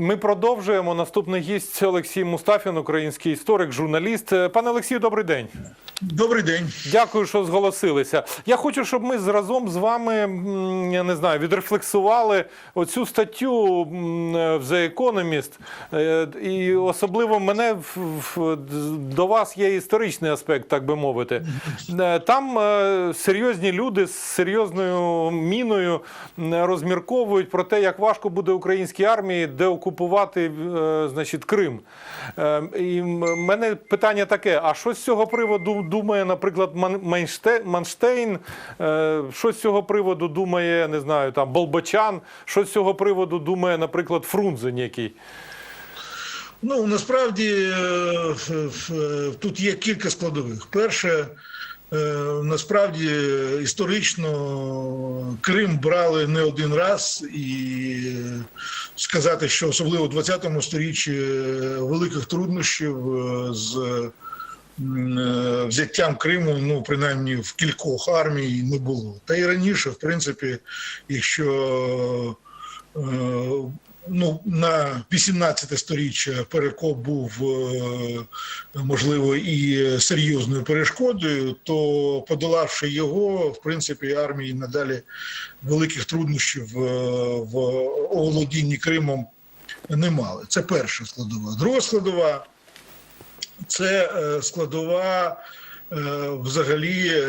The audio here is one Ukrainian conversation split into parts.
Ми продовжуємо. Наступний гість Олексій Мустафін, український історик, журналіст. Пане Олексію, добрий день. Добрий день. Дякую, що зголосилися. Я хочу, щоб ми разом з вами я не знаю, відрефлексували оцю статтю в The Economist. Е, І особливо мене до вас є історичний аспект, так би мовити. Е, Там е, серйозні люди з серйозною міною розмірковують про те, як важко буде українській армії деокупувати е, значить, Крим. Е, І в мене питання таке: а що з цього приводу думає, наприклад, Манштейн? Е, Що з цього приводу думає, не знаю, там Болбочан? Що з цього приводу думає, наприклад, Фрунзе який? Ну насправді тут є кілька складових. Перше, насправді історично Крим брали не один раз, і сказати, що особливо в 20 сторіччі е, великих труднощів е, з е, взяттям Криму, ну принаймні в кількох армій не було. Та і раніше, в принципі, якщо е, ну, на 18 сторіччя перекоп був е, можливо і серйозною перешкодою, то подолавши його, в принципі, армії надалі великих труднощів е, в оволодінні Кримом не мали. Це перша складова. Друга складова це е, складова взагалі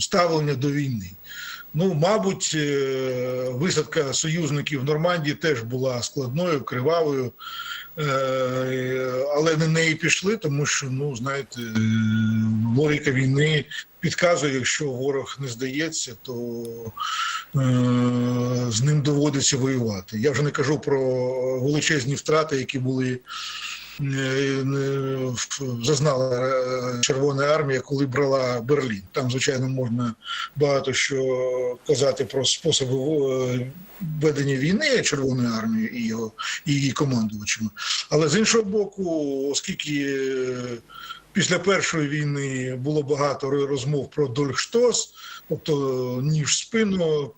ставлення до війни. Ну, мабуть, е, висадка союзників в Нормандії теж була складною, кривавою, е, але на неї пішли, тому що, ну, знаєте, е, логіка війни підказує, якщо ворог не здається, то з ним доводиться воювати. Я вже не кажу про величезні втрати, які були. Е, е, Зазнала е, Червона армія, коли брала Берлін. Там, звичайно, можна багато що казати про способи ведення війни Червоної армії і його і її командувачами. Але з іншого боку, оскільки після першої війни було багато розмов про Дольхштос, тобто ніж спину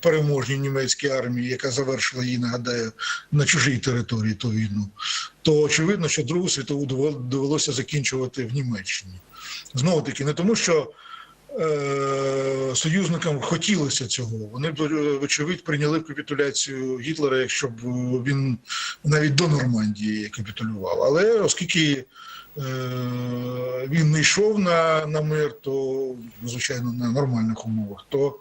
переможній німецькій армії, яка завершила її, нагадаю, на чужій території ту війну, то очевидно, що Другу світову довел- довелося закінчувати в Німеччині. Знову таки, не тому, що е, союзникам хотілося цього. Вони б, очевидь вочевидь прийняли капітуляцію Гітлера, якщо б е, він навіть до Нормандії капітулював. Але оскільки е, він не йшов на, на мир, то звичайно на нормальних умовах, то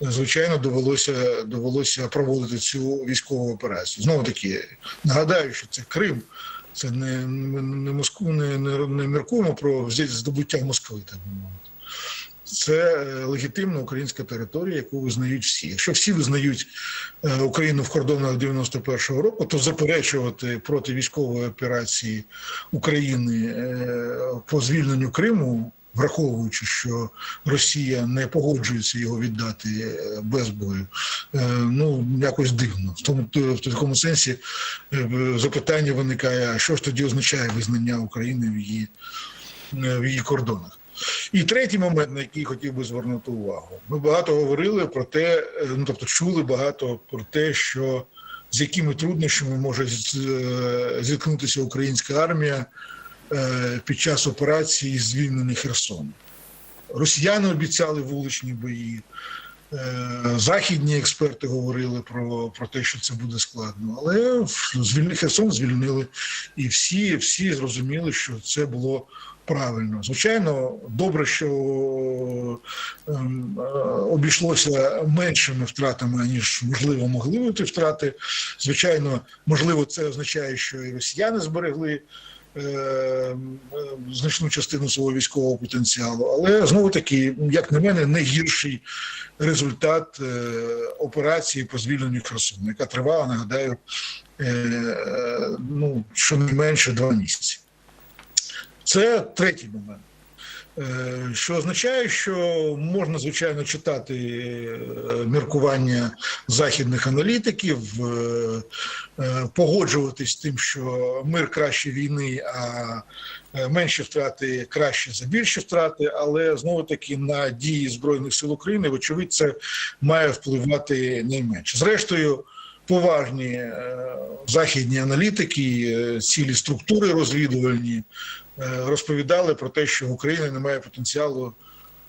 звичайно довелося довелося проводити цю військову операцію. Знову таки нагадаю, що це Крим. Це не, не, Москву, не, не, не міркуємо про здобуття Москви, так би мовити. Це е, легітимна українська територія, яку визнають всі. Якщо всі визнають е, Україну в кордонах 91-го року, то заперечувати проти військової операції України е, по звільненню Криму, враховуючи, що Росія не погоджується його віддати без бою, ну якось дивно. В тому в такому сенсі запитання виникає: а що ж тоді означає визнання України в її, в її кордонах? І третій момент, на який хотів би звернути увагу, ми багато говорили про те, е, ну тобто чули багато про те, що з якими труднощами може е, зіткнутися українська армія е, під час операції звільнення Херсону. Росіяни обіцяли вуличні бої. Західні експерти говорили про, про те, що це буде складно, але звільни Херсон звільнили, і всі, всі зрозуміли, що це було правильно. Звичайно, добре, що ем, е, обійшлося меншими втратами, ніж можливо могли бути втрати. Звичайно, можливо, це означає, що і росіяни зберегли. е, е, Значну частину свого військового потенціалу, але знову таки, як на мене, не гірший результат е, операції по звільненню Херсону, яка тривала, нагадаю, ну щонайменше два місяці. Це третій момент. Е, Що означає, що можна звичайно читати е, міркування західних аналітиків, е, погоджуватись з тим, що мир краще війни, а менші втрати краще за більші втрати, але знову таки на дії збройних сил України, вочевидь, це має впливати найменше. Зрештою, поважні західні аналітики, цілі структури розвідувальні розповідали про те, що в Україні немає потенціалу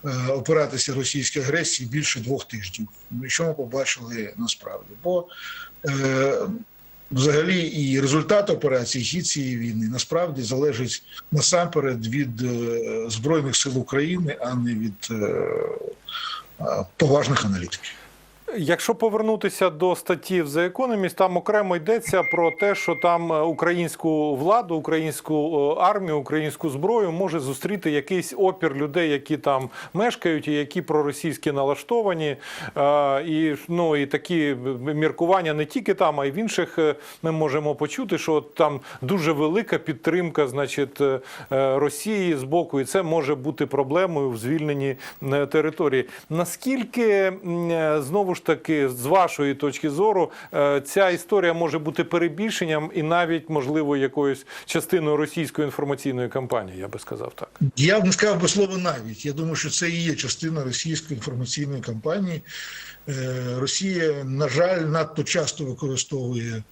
е, опиратися російській агресії більше двох тижнів. Що ми побачили насправді? Бо е, взагалі і результат операції хід цієї війни насправді залежить насамперед від е, збройних сил України, а не від е, е, поважних аналітиків. Якщо повернутися до статті в The Economist, там окремо йдеться про те, що там е, українську владу, українську е, армію, українську зброю може зустріти якийсь опір людей, які там мешкають і які проросійські налаштовані. Е, І ну і такі міркування не тільки там, а й в інших ми можемо почути, що там дуже велика підтримка, значить, Росії з боку, і це може бути проблемою в звільненні території. Наскільки е, ж таки, з вашої точки зору, е, ця історія може бути перебільшенням і навіть можливо якоюсь частиною російської інформаційної кампанії, я би сказав так. Я б не сказав би слово навіть. Я думаю, що це і є частина російської інформаційної кампанії. Е, Росія, на жаль, надто часто використовує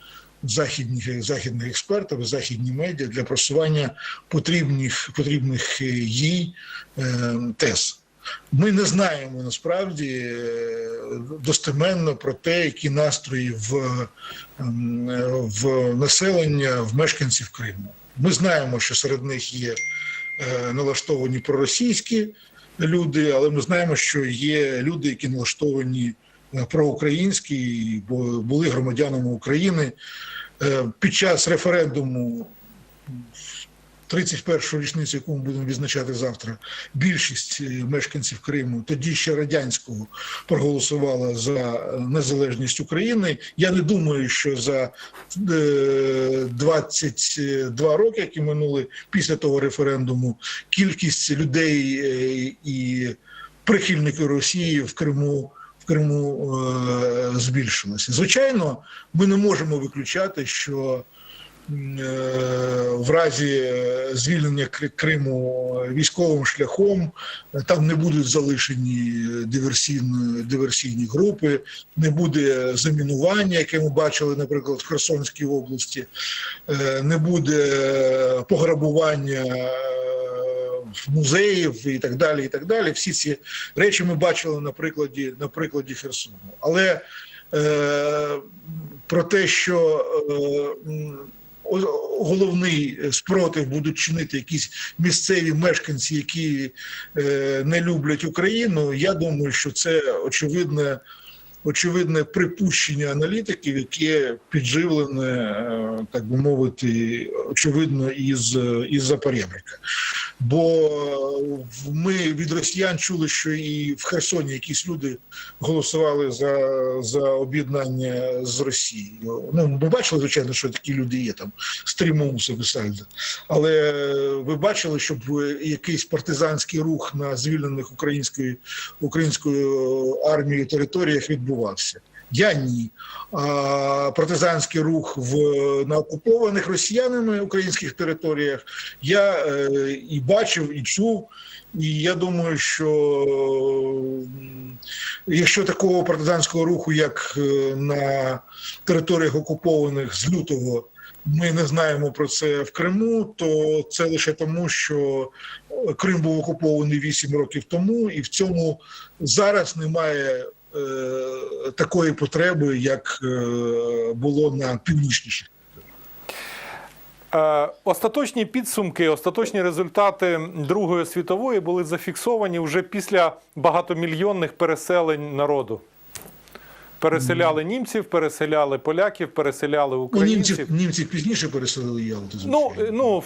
західних західних експертів, і західні медіа для просування потрібних потрібних е, їй тез. Ми не знаємо насправді е, достеменно про те, які настрої в, ем, в населення, в мешканців Криму. Ми знаємо, що серед них є е, налаштовані проросійські люди, але ми знаємо, що є люди, які налаштовані е, проукраїнські, бу- були громадянами України. Під час референдуму 31-ю річницю, яку ми будемо відзначати завтра, більшість е, мешканців Криму, тоді ще радянського, проголосувала за е, незалежність України. Я не думаю, що за е, 22 роки, які минули після того референдуму, кількість людей е, і прихильників Росії в Криму. В Криму е, збільшилося. Звичайно, ми не можемо виключати, що е, в разі е, звільнення Криму військовим шляхом там не будуть залишені диверсійні, диверсійні групи, не буде замінування, яке ми бачили, наприклад, в Херсонській області, е, не буде пограбування. е, Музеїв і так далі, і так далі. Всі ці речі ми бачили на прикладі на прикладі Херсону. Але е, про те, що е, головний спротив будуть чинити якісь місцеві мешканці, які е, не люблять Україну. Я думаю, що це очевидне. Очевидне припущення аналітиків, яке підживлене, е, так би мовити, очевидно, із, із Запорєбрика. Бо е, ми від росіян чули, що і в Херсоні якісь люди голосували за, за об'єднання з Росією. Ну, ми бачили, звичайно, що такі люди є там, стрімоуси Бесальда. Але ви бачили, щоб якийсь партизанський рух на звільнених українською, українською армією територіях відбувався. Я ні. А партизанський рух в на окупованих росіянами українських територіях я е, і бачив, і чув. І я думаю, що якщо такого партизанського руху, як е, на територіях окупованих з лютого, ми не знаємо про це в Криму, то це лише тому, що Крим був окупований 8 років тому, і в цьому зараз немає е, такої потреби, як е, було на північніших. Е, Остаточні підсумки, остаточні результати Другої світової були зафіксовані вже після багатомільйонних переселень народу. Переселяли німців, переселяли поляків, переселяли Ну, українців. німці, німці пізніше переселили Ялту. Ну, е, ну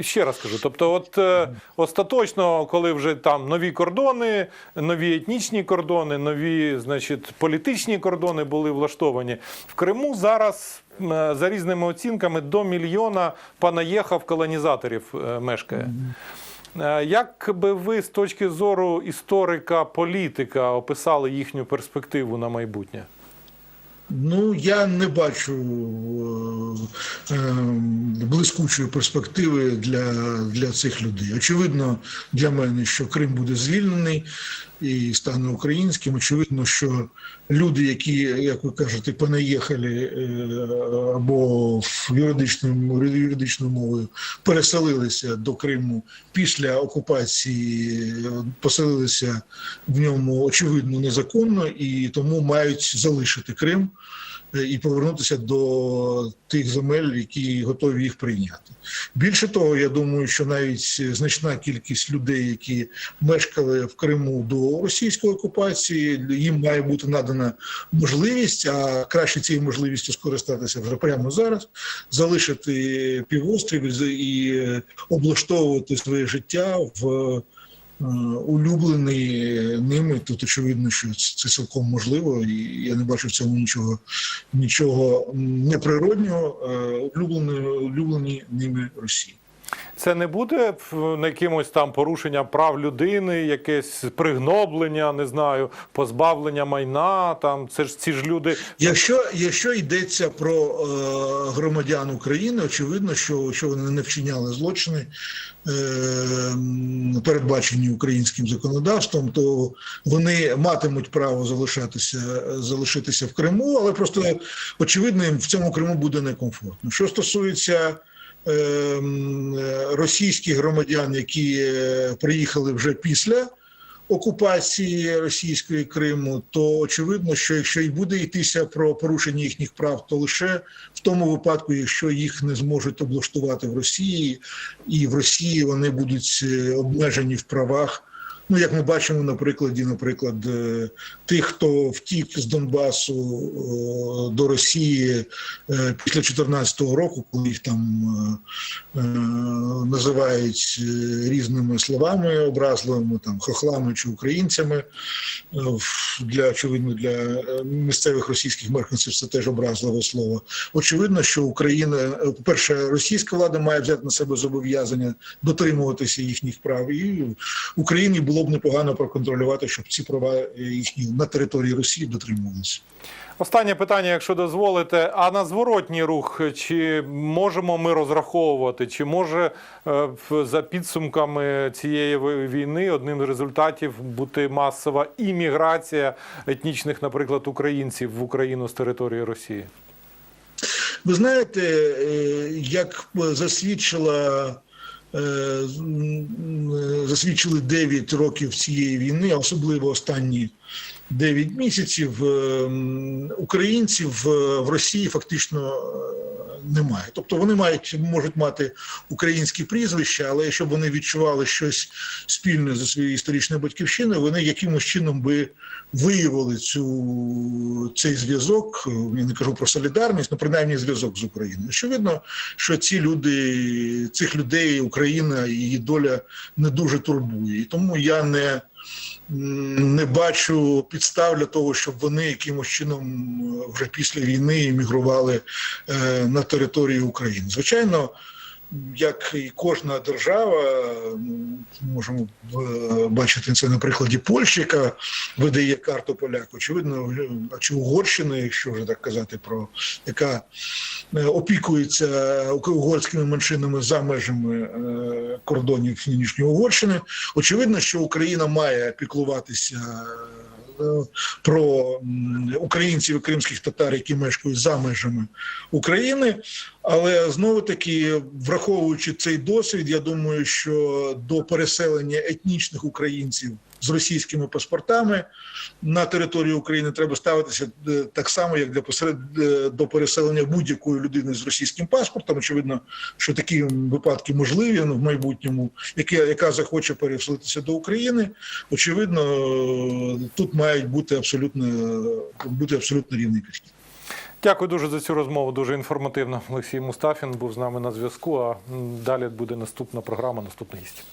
ще раз кажу. Тобто, от е, остаточно, коли вже там нові кордони, нові етнічні кордони, нові, значить, політичні кордони були влаштовані в Криму. Зараз е, за різними оцінками до мільйона понаїхав колонізаторів мешкає. Е, Як би ви з точки зору історика, політика описали їхню перспективу на майбутнє? Ну, я не бачу е, е, блискучої перспективи для, для цих людей. Очевидно, для мене, що Крим буде звільнений і стане українським. Очевидно, що люди, які, як ви кажете, понаїхали е, або в юридичному юридичною мовою переселилися до Криму після окупації, поселилися в ньому очевидно незаконно і тому мають залишити Крим і повернутися до тих земель, які готові їх прийняти. Більше того, я думаю, що навіть значна кількість людей, які мешкали в Криму до російської окупації, їм має бути надана можливість, а краще цією можливістю скористатися вже прямо зараз, залишити півострів і облаштовувати своє життя в улюблений ними. Тут очевидно, що це цілком можливо, і я не бачу в цьому нічого, нічого неприроднього. Улюблені, улюблені ними Росії. Це не буде на якимось там порушення прав людини, якесь пригноблення, не знаю, позбавлення майна. Там це ж ці ж люди. Якщо, якщо йдеться про е, громадян України, очевидно, що, що вони не вчиняли злочини, е, передбачені українським законодавством, то вони матимуть право залишатися, залишитися в Криму, але просто очевидно, їм в цьому Криму буде некомфортно. Що стосується е, е, російських громадян, які е, приїхали вже після окупації російської Криму, то очевидно, що якщо і буде йтися про порушення їхніх прав, то лише в тому випадку, якщо їх не зможуть облаштувати в Росії, і в Росії вони будуть е, обмежені в правах. Ну, як ми бачимо на прикладі, наприклад, е, тих, хто втік з Донбасу е, до Росії е, після 2014 року, коли їх там називають е, різними словами образливими, там хохлами чи українцями. Е, Для очевидно для е, місцевих російських мешканців це теж образливе слово. Очевидно, що Україна, е, по-перше, російська влада має взяти на себе зобов'язання дотримуватися їхніх прав, і Україні було б непогано проконтролювати, щоб ці права їхні на території Росії дотримувалися. Останнє питання, якщо дозволите. А на зворотній рух, чи можемо ми розраховувати, чи може е, за підсумками цієї війни одним з результатів бути масова імміграція етнічних, наприклад, українців в Україну з території Росії? Ви знаєте, е, як засвідчила е, засвідчили 9 років цієї війни, особливо останні 9 місяців, е, українців е, в Росії фактично е, немає. Тобто вони мають можуть мати українські прізвища, але якщо б вони відчували щось спільне за своєю історичною батьківщиною, вони якимось чином би виявили цю цей зв'язок. Я не кажу про солідарність, але принаймні зв'язок з Україною. Очевидно, що ці люди, цих людей Україна і її доля не дуже турбує. І тому я не не бачу підстав для того, щоб вони якимось чином е, вже після війни емігрували е, на територію України. Звичайно, як і кожна держава, можемо е, бачити це на прикладі Польщі, яка видає карту поляку, очевидно, чи Угорщини, якщо вже так казати, про яка е, опікується угорськими меншинами за межами е, кордонів нинішньої Угорщини. Очевидно, що Україна має піклуватися. Про українців і кримських татар, які мешкають за межами України, але знову таки, враховуючи цей досвід, я думаю, що до переселення етнічних українців з російськими паспортами на територію України треба ставитися е, так само, як для посеред е, до переселення будь-якої людини з російським паспортом. Очевидно, що такі випадки можливі ну, в майбутньому, яка, яка захоче переселитися до України. Очевидно, тут мають бути абсолютно бути абсолютно рівний підхід. Дякую дуже за цю розмову. Дуже інформативно. Олексій Мустафін був з нами на зв'язку. А далі буде наступна програма, наступний гість.